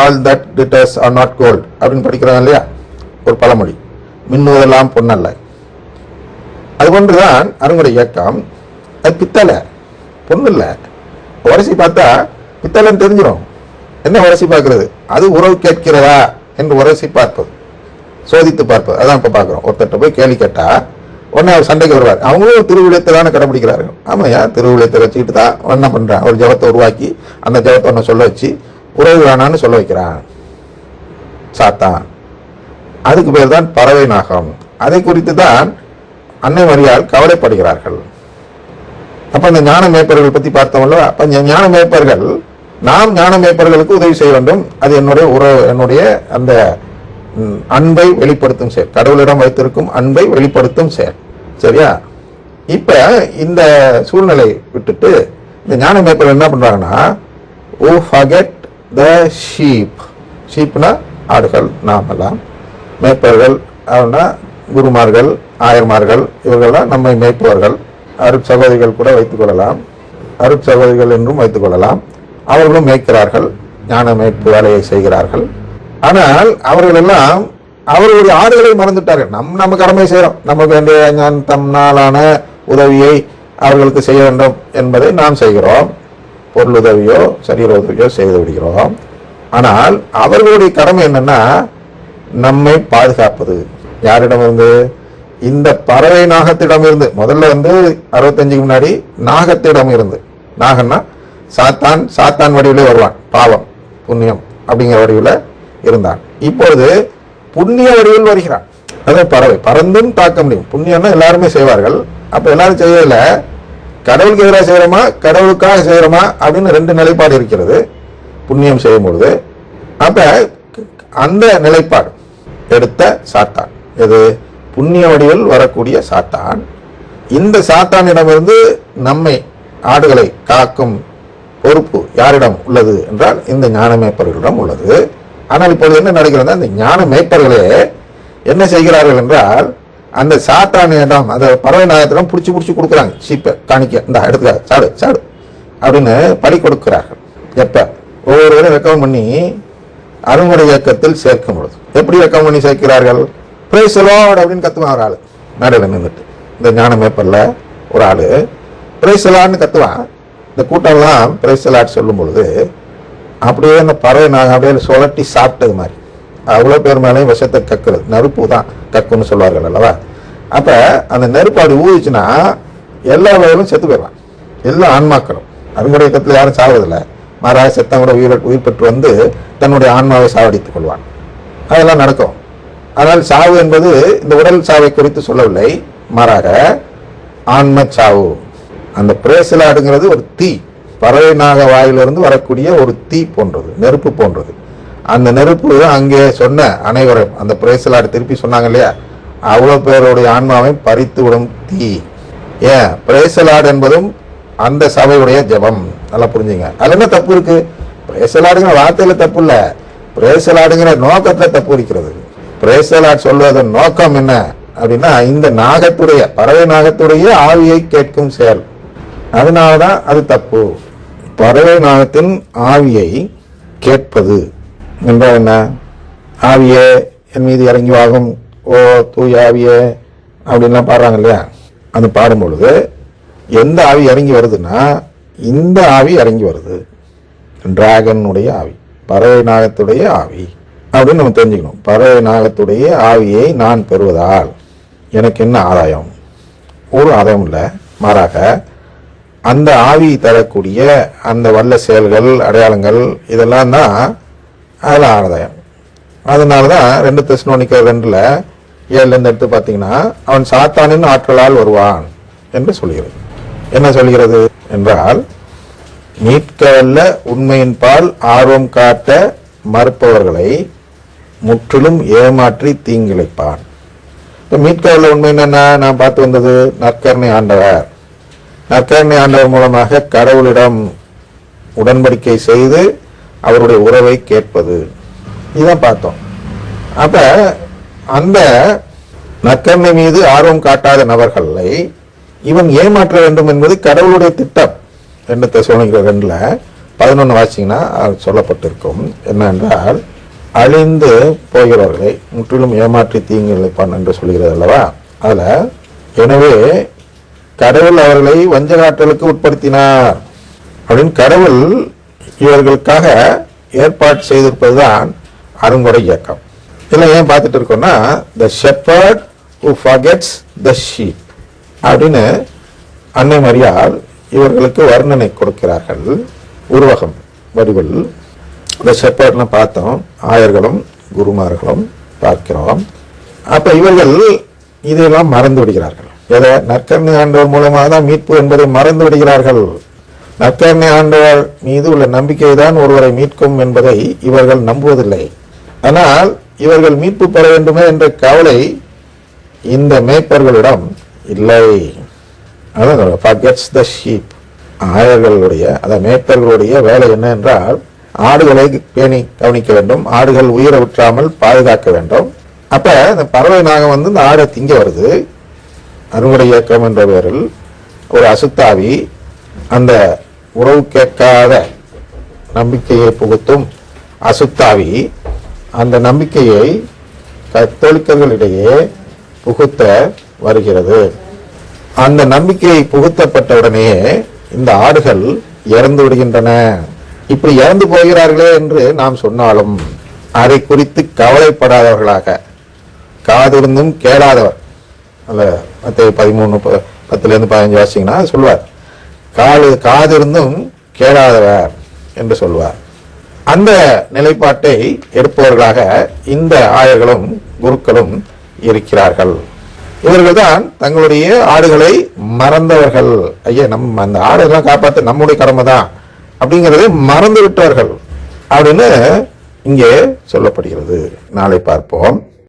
All that glitters are not gold அப்படின்னு படிக்கிறாங்க இல்லையா? ஒரு பழமொழி. மின்னுவதெல்லாம் பொன்னல்ல. அதுபோன்றுதான் அருங்குடைய இயக்கம். அது பித்தளை. பொண்ணு இல்லை உரசி பார்த்தா பித்தளைன்னு தெரிஞ்சிடும் என்ன உரசி பார்க்கறது? அது உறவு கேட்கிறதா என்று உரசி பார்ப்பது. சோதித்து பார்ப்பது. அதான் இப்போ பார்க்குறோம். ஒருத்தர்ட்ட போய் கேள்வி கேட்டா உடனே அவர் சண்டைக்கு வருவார். அவங்களும் திருவிழியத்தை தானே கடைபிடிக்கிறார்கள் ஏன் திருவிழத்தை வச்சுக்கிட்டு தான் என்ன பண்ணுறான் ஒரு ஜபத்தை உருவாக்கி அந்த ஜபத்தை ஒன்று சொல்ல வச்சு உறவு வேணான்னு சொல்ல வைக்கிறான். சாத்தான் அதுக்கு பேர் தான் பறவை நாகம். அதை குறித்து தான் அன்னை மரியால் கவலைப்படுகிறார்கள். அப்ப இந்த ஞான மேய்ப்பர்கள் பத்தி பார்த்தோம்ல அப்ப இந்த ஞான மேய்ப்பர்கள் நாம் ஞான மேய்ப்பர்களுக்கு உதவி செய்ய வேண்டும். அது என்னுடைய உறவு என்னுடைய அந்த அன்பை வெளிப்படுத்தும் செயல். கடவுளிடம் வைத்திருக்கும் அன்பை வெளிப்படுத்தும் செயல். சரியா? இப்ப இந்த சூழ்நிலை விட்டுட்டு இந்த ஞான மேய்ப்பர்கள் என்ன பண்றாங்கன்னா ஓ ஃபகெட் த ஷீப் ஷீப்னா ஆடுகள் நாமெல்லாம். மேய்ப்பவர்கள் அவனா குருமார்கள் ஆயர்மார்கள் இவர்கள்லாம் நம்மை மேய்ப்பவர்கள். அருட்சகோதிகள் கூட வைத்துக் கொள்ளலாம். அருட் என்றும் வைத்துக் கொள்ளலாம். அவர்களும் மேய்க்கிறார்கள் ஞான மேய்ப்பு வேலையை செய்கிறார்கள். ஆனால் அவர்களெல்லாம் அவர்களுடைய ஆடுகளை மறந்துட்டார்கள். நம் நம்ம கடமை செய்கிறோம் நமக்கு வேண்டிய தம் தம்னாலான உதவியை அவர்களுக்கு செய்ய வேண்டும் என்பதை நாம் செய்கிறோம். பொருள் உதவியோ சரீர உதவியோ செய்து விடுகிறோம். ஆனால் அவர்களுடைய கடமை என்னன்னா நம்மை பாதுகாப்பது. யாரிடமிருந்து இந்த பறவை நாகத்திடம் இருந்து. முதல்ல வந்து அறுபத்தஞ்சுக்கு முன்னாடி நாகத்திடம் இருந்து. நாகன்னா சாத்தான் சாத்தான் வடிவிலே வருவான். பாவம் புண்ணியம் அப்படிங்கிற வடிவில் இருந்தான். இப்பொழுது புண்ணிய வடிவில் வருகிறான். அதான் பறவை. பறந்தும் தாக்க முடியும். புண்ணியம்னா எல்லாருமே செய்வார்கள். அப்போ எல்லாரும் செய்யல கடவுளுக்கு எதிராக செய்கிறோமா கடவுளுக்காக செய்கிறோமா அப்படின்னு ரெண்டு நிலைப்பாடு இருக்கிறது. புண்ணியம் செய்யும் பொழுது. அப்போ அந்த நிலைப்பாடு எடுத்த சாத்தான். எது? புண்ணிய வடிவில் வரக்கூடிய சாத்தான். இந்த சாத்தானிடமிருந்து நம்மை ஆடுகளை காக்கும் பொறுப்பு யாரிடம் உள்ளது என்றால் இந்த ஞான மேய்ப்பர்களிடம் உள்ளது. ஆனால் இப்பொழுது என்ன நடக்கிறது அந்த ஞான மேய்ப்பர்களே என்ன செய்கிறார்கள் என்றால் அந்த சாத்தானிடம் அந்த பறவை நாயத்திடம் பிடிச்சி பிடிச்சி கொடுக்குறாங்க. சீப்பை காணிக்க இந்த எடுத்துக்க சாடு சாடு அப்படின்னு பழி கொடுக்கிறார்கள். எப்போ? ஒவ்வொருவரும் ரெக்கமெண்ட் பண்ணி அருங்குடை இயக்கத்தில் சேர்க்கும் பொழுது. எப்படி ரெக்கமெண்ட் பண்ணி சேர்க்கிறார்கள்? பிரேசலோட் அப்படின்னு கத்துவான் ஒரு ஆள். மேடையில் நின்றுட்டு இந்த ஞான மேப்பரில் ஒரு ஆள். பிரேசலான்னு கத்துவான். இந்த கூட்டம்லாம் பிரேசலாட் சொல்லும் பொழுது அப்படியே அந்த பறவை நாங்கள் அப்படியே சுழட்டி சாப்பிட்டது மாதிரி. அவ்வளோ பேர் மேலேயும் விஷத்தை கக்குறது. நெருப்பு தான் கக்குன்னு சொல்வார்கள் அல்லவா? அப்போ அந்த நெருப்பு அப்படி ஊதிச்சுன்னா எல்லா வகையிலும் செத்து போயிடலாம். எல்லா ஆன்மாக்களும். அவங்களுடைய இயக்கத்தில் யாரும் சாவதில்லை. மாறாக செத்தம் கூட உயிர் உயிர் பெற்று வந்து தன்னுடைய ஆன்மாவை சாவடித்துக் கொள்வான். அதெல்லாம் நடக்கும். ஆனால் சாவு என்பது இந்த உடல் சாவை குறித்து சொல்லவில்லை. மாறாக ஆன்ம சாவு. அந்த பிரேசலாடுங்கிறது ஒரு தீ. பறவை நாக வாயிலிருந்து வரக்கூடிய ஒரு தீ போன்றது நெருப்பு போன்றது. அந்த நெருப்பு அங்கே சொன்ன அனைவரும் அந்த பிரேசலாடு திருப்பி சொன்னாங்க இல்லையா? அவ்வளோ பேருடைய ஆன்மாவை பறித்து விடும் தீ. ஏன்? பிரேசலாடு என்பதும் அந்த சபையுடைய ஜெபம். நல்லா புரிஞ்சுங்க. அதில் என்ன தப்பு இருக்கு? பிரேசலாடுங்கிற வார்த்தையில் தப்பு இல்லை. பிரேசலாடுங்கிற நோக்கத்தில் தப்பு இருக்கிறது. பிரேசலாட் சொல்வதன் நோக்கம் என்ன அப்படின்னா இந்த நாகத்துடைய பறவை நாகத்துடைய ஆவியை கேட்கும் செயல். அதனாலதான் அது தப்பு. பறவை நாகத்தின் ஆவியை கேட்பது. என்றால் என்ன? ஆவியே என் மீது இறங்கி வாகும் ஓ தூய ஆவியே அப்படின்லாம் பாடுறாங்க இல்லையா? அது பாடும் பொழுது எந்த ஆவி இறங்கி வருதுன்னா இந்த ஆவி இறங்கி வருது. டிராகனுடைய ஆவி பறவை நாகத்துடைய ஆவி அப்படின்னு நம்ம தெரிஞ்சுக்கணும். பறவை நாகத்துடைய ஆவியை நான் பெறுவதால் எனக்கு என்ன ஆதாயம்? ஒரு ஆதாயம் இல்லை. மாறாக அந்த ஆவி தரக்கூடிய அந்த வல்ல செயல்கள் அடையாளங்கள் இதெல்லாம் தான் அதில் ஆதாயம் அதனால தான் ரெண்டு தெஸ்னோனிக்க ரெண்டில் ஏழுலேருந்து எடுத்து பார்த்தீங்கன்னா அவன் சாத்தானின் ஆற்றலால் வருவான் என்று சொல்கிறது. என்ன சொல்கிறது என்றால் மீட்கவல்ல உண்மையின் பால் ஆர்வம் காட்ட மறுப்பவர்களை முற்றிலும் ஏமாற்றி தீங்கிழைப்பான். இப்போ மீட்கவல்ல உண்மை என்னென்ன? நான் பார்த்து வந்தது நற்கரணை ஆண்டவர். நற்கரணை ஆண்டவர் மூலமாக கடவுளிடம் உடன்படிக்கை செய்து அவருடைய உறவை கேட்பது. இதான் பார்த்தோம். அப்ப அந்த நற்கருணை மீது ஆர்வம் காட்டாத நபர்களை இவன் ஏமாற்ற வேண்டும் என்பது கடவுளுடைய திட்டம் ரெண்டு தெசலோனிக்கர் ரெண்டுல பதினொன்று வாசிங்கன்னா அது சொல்லப்பட்டிருக்கும். என்னென்றால் அழிந்து போகிறவர்களை முற்றிலும் ஏமாற்றி தீங்கு இழைப்பான் என்று சொல்கிறது அல்லவா? அதுல எனவே கடவுள் அவர்களை வஞ்சகாற்றலுக்கு உட்படுத்தினார். அப்படின்னு கடவுள் இவர்களுக்காக ஏற்பாடு செய்திருப்பதுதான் அருங்குறை இயக்கம். இதில் ஏன் பார்த்துட்டு இருக்கோம்னா the shepherd who forgets the sheep அப்படின்னு அன்னை மரியாள் இவர்களுக்கு வர்ணனை கொடுக்கிறார்கள். உருவகம் வடிவில். இந்த ஷெப்பர்ட்னு பார்த்தோம். ஆயர்களும் குருமார்களும் பார்க்கிறோம். அப்ப இவர்கள் இதையெல்லாம் மறந்து விடுகிறார்கள். எதை? நற்கருணை ஆண்டவர் மூலமாக தான் மீட்பு என்பதை மறந்து விடுகிறார்கள். நற்கருணை ஆண்டவர் மீது உள்ள நம்பிக்கை தான் ஒருவரை மீட்கும் என்பதை இவர்கள் நம்புவதில்லை. ஆனால் இவர்கள் மீட்பு பெற வேண்டுமே என்ற கவலை இந்த மேய்ப்பர்களிடம் இல்லை. அதான் forgets த ஷீப் ஆயர்களுடைய அந்த மேய்ப்பர்களுடைய வேலை என்ன என்றால் ஆடுகளை பேணி கவனிக்க வேண்டும் ஆடுகள் உயிரை விற்றாமல் பாதுகாக்க வேண்டும். அப்ப இந்த பறவை நாகம் வந்து இந்த ஆடை திங்க வருது. அறுவடை இயக்கம் என்ற பெயரில் ஒரு அசுத்தாவி அந்த உறவு கேட்காத நம்பிக்கையை புகுத்தும் அசுத்தாவி அந்த நம்பிக்கையை கத்தோலிக்கர்களிடையே புகுத்த வருகிறது. அந்த நம்பிக்கையை புகுத்தப்பட்டவுடனே இந்த ஆடுகள் இறந்து விடுகின்றன. இப்படி இறந்து போகிறார்களே என்று நாம் சொன்னாலும் அதை குறித்து கவலைப்படாதவர்களாக காதிருந்தும் கேளாதவர். அல்ல மற்ற பதிமூணு ப- பதினஞ்சு வாசிங்கன்னா சொல்வார். காது காதிருந்தும் கேளாதவர் என்று சொல்வார். அந்த நிலைப்பாட்டை எடுப்பவர்களாக இந்த ஆயர்களும் குருக்களும் இருக்கிறார்கள். இவர்கள்தான் தங்களுடைய ஆடுகளை மறந்தவர்கள். ஐயா நம்ம அந்த ஆடுகள்லாம் காப்பாற்ற நம்முடைய கடமை தான் அப்படிங்கிறதை மறந்து விட்டார்கள் அப்படின்னு இங்கே சொல்லப்படுகிறது. நாளை பார்ப்போம்.